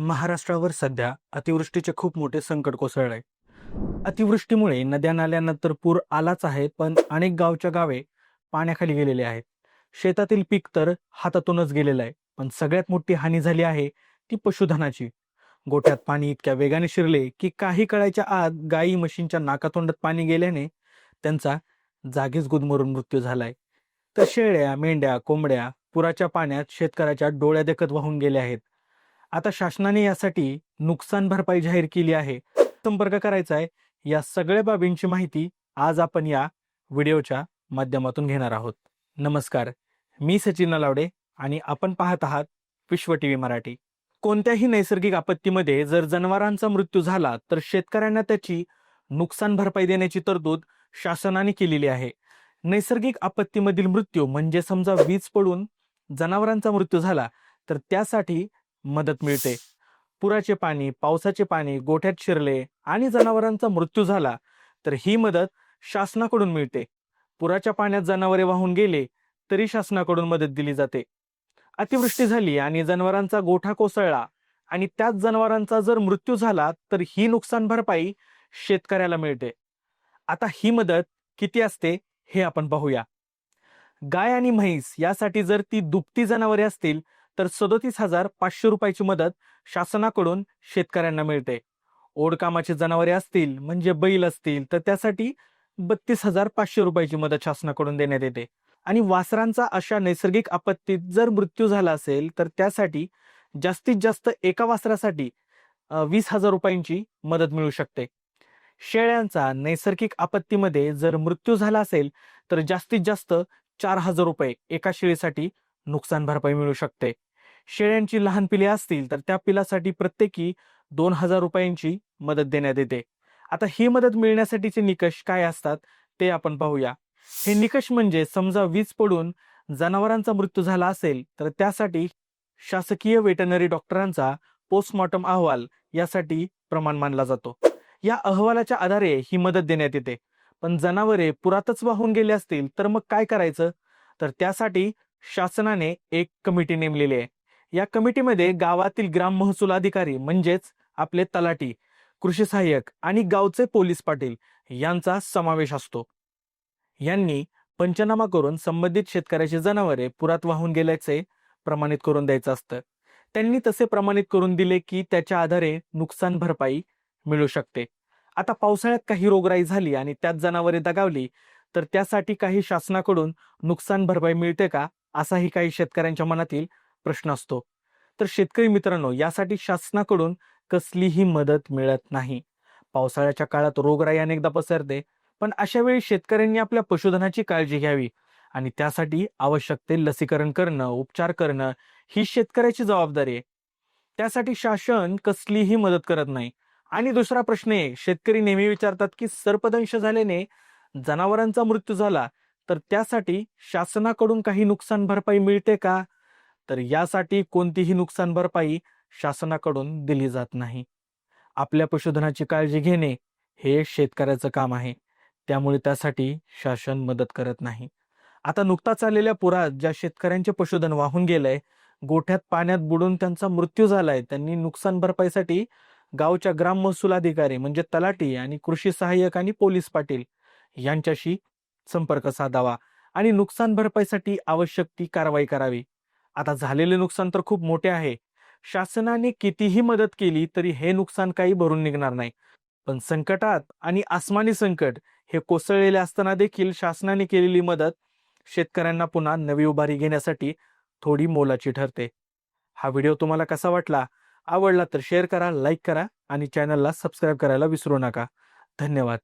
महाराष्ट्रावर सध्या अतिवृष्टीचे खूप मोठे संकट कोसळले अतिवृष्टीमुळे नद्या नाल्यांना तर पूर आलाच आहे पण अनेक गावच्या गावे पाण्याखाली गेलेले आहेत. शेतातील पीक तर हातातूनच गेलेलं आहे पण सगळ्यात मोठी हानी झाली आहे ती पशुधनाची. गोठ्यात पाणी इतक्या वेगाने शिरले की काही काळाच्या आत गायी म्हशींच्या नाकातोंडात पाणी गेल्याने त्यांचा जागीच गुदमरून मृत्यू झालाय. तर शेळ्या मेंढ्या कोंबड्या पुराच्या पाण्यात शेतकऱ्याच्या डोळ्या देखत वाहून गेल्या आहेत. आता शासनाने यासाठी नुकसान भरपाई जाहीर केली आहे. संपर्क करायचा आहे. या सगळ्या बाबींची माहिती आज आपण या व्हिडिओच्या माध्यमातून घेणार आहोत. नमस्कार. मी सचिन नलावडे आणि आपण पाहत आहात विश्व टीव्ही मराठी. कोणत्याही नैसर्गिक आपत्तीमध्ये जर जनावरांचा मृत्यू झाला तर शेतकऱ्यांना त्याची नुकसान भरपाई देण्याची तरतूद शासनाने केलेली आहे. नैसर्गिक आपत्तीमधील मृत्यू म्हणजे समजा वीज पडून जनावरांचा मृत्यू झाला तर त्यासाठी मदत मिळते. पुराचे पाणी पावसाचे पाणी गोठ्यात शिरले आणि जनावरांचा मृत्यू झाला तर ही मदत शासनाकडून मिळते. पुराच्या पाण्यात जनावरे वाहून गेले तरी शासनाकडून मदत दिली जाते. अतिवृष्टी झाली आणि जनावरांचा गोठा कोसळला आणि त्याच जनावरांचा जर मृत्यू झाला तर ही नुकसान भरपाई शेतकऱ्याला मिळते. आता ही मदत किती असते हे आपण पाहूया. गाय आणि म्हैस यासाठी जर ती दुभती जनावरे असतील तर सदोतीस हजार पाचशे रुपयाची मदत शासनाकडून शेतकऱ्यांना मिळते. ओढकामाचे जनावरे असतील म्हणजे बैल असतील तर त्यासाठी बत्तीस हजार पाचशे रुपयाची मदत शासनाकडून देण्यात येते. आणि वासरांचा अशा नैसर्गिक आपत्तीत जर मृत्यू झाला असेल तर त्यासाठी जास्तीत जास्त एका वासरासाठी वीस हजार रुपयांची मदत मिळू शकते. शेळ्यांचा नैसर्गिक आपत्तीमध्ये जर मृत्यू झाला असेल तर जास्तीत जास्त चार हजार रुपये एका शेळीसाठी नुकसान भरपाई मिळू शकते. शेळ्यांची लहान पिले असतील तर त्या पिलासाठी प्रत्येकी दोन हजार रुपयांची मदत देण्यात येते. आता ही मदत मिळण्यासाठीचे निकष काय असतात ते आपण पाहूया. हे निकष म्हणजे समजा वीज पडून जनावरांचा मृत्यू झाला असेल तर त्यासाठी शासकीय वेटनरी डॉक्टरांचा पोस्टमॉर्टम अहवाल यासाठी प्रमाण मानला जातो. या अहवालाच्या आधारे ही मदत देण्यात येते. पण जनावरे पुरातच वाहून गेले असतील तर मग काय करायचं? तर त्यासाठी शासनाने एक कमिटी नेमलेली आहे. या कमिटीमध्ये गावातील ग्राम महसूल अधिकारी म्हणजेच आपले तलाठी कृषी सहाय्यक आणि गावचे पोलीस पाटील यांचा समावेश असतो. यांनी पंचनामा करून संबंधित शेतकऱ्याची जनावरे पुरात वाहून गेल्याचे प्रमाणित करून द्यायचं असतं. त्यांनी तसे प्रमाणित करून दिले की त्याच्या आधारे नुकसान भरपाई मिळू शकते. आता पावसाळ्यात काही रोगराई झाली आणि त्यात जनावरे दगावली तर त्यासाठी काही शासनाकडून नुकसान भरपाई मिळते का? असाही काही शेतकऱ्यांच्या मनातील प्रश्न असतो. तर शेतकरी मित्रांनो यासाठी शासनाकडून कसलीही मदत मिळत नाही. पावसाळ्याच्या काळात रोगराई अनेकदा पसरते पण अशा वेळी शेतकऱ्यांनी आपल्या पशुधनाची काळजी घ्यावी आणि त्यासाठी आवश्यक ते लसीकरण करणं उपचार करणं ही शेतकऱ्याची जबाबदारी आहे. त्यासाठी शासन कसलीही मदत करत नाही. आणि दुसरा प्रश्न आहे शेतकरी नेहमी विचारतात की सर्पदंश झाल्याने जनावरांचा मृत्यू झाला तर त्यासाठी शासनाकडून काही नुकसान भरपाई मिळते का? तर यासाठी कोणतीही नुकसान भरपाई शासनाकडून दिली जात नाही. आपल्या पशुधनाची काळजी घेणे हे शेतकऱ्याचं काम आहे. त्यामुळे त्यासाठी शासन मदत करत नाही. आता नुकताच आलेल्या पुरात ज्या शेतकऱ्यांचे पशुधन वाहून गेलंय गोठ्यात पाण्यात बुडून त्यांचा मृत्यू झालाय त्यांनी नुकसान भरपाईसाठी गावच्या ग्राम महसूल अधिकारी म्हणजे तलाठी आणि कृषी सहाय्यक आणि पोलीस पाटील यांच्याशी संपर्क साधावा आणि नुकसान भरपाईसाठी आवश्यक ती कारवाई करावी. आता झालेले नुकसान तर खूप मोठे आहे. शासनाने कितीही मदत केली तरी हे नुकसान काही भरून निघणार नाही. पण संकटात आणि आसमानी संकट हे कोसळलेले असताना देखील शासनाने केलेली मदत शेतकऱ्यांना पुन्हा नवी उभारी घेण्यासाठी थोडी मोलाची ठरते. हा व्हिडिओ तुम्हाला कसा वाटला? आवडला तर शेअर करा लाईक करा आणि चॅनलला सबस्क्राईब करायला विसरू नका. धन्यवाद.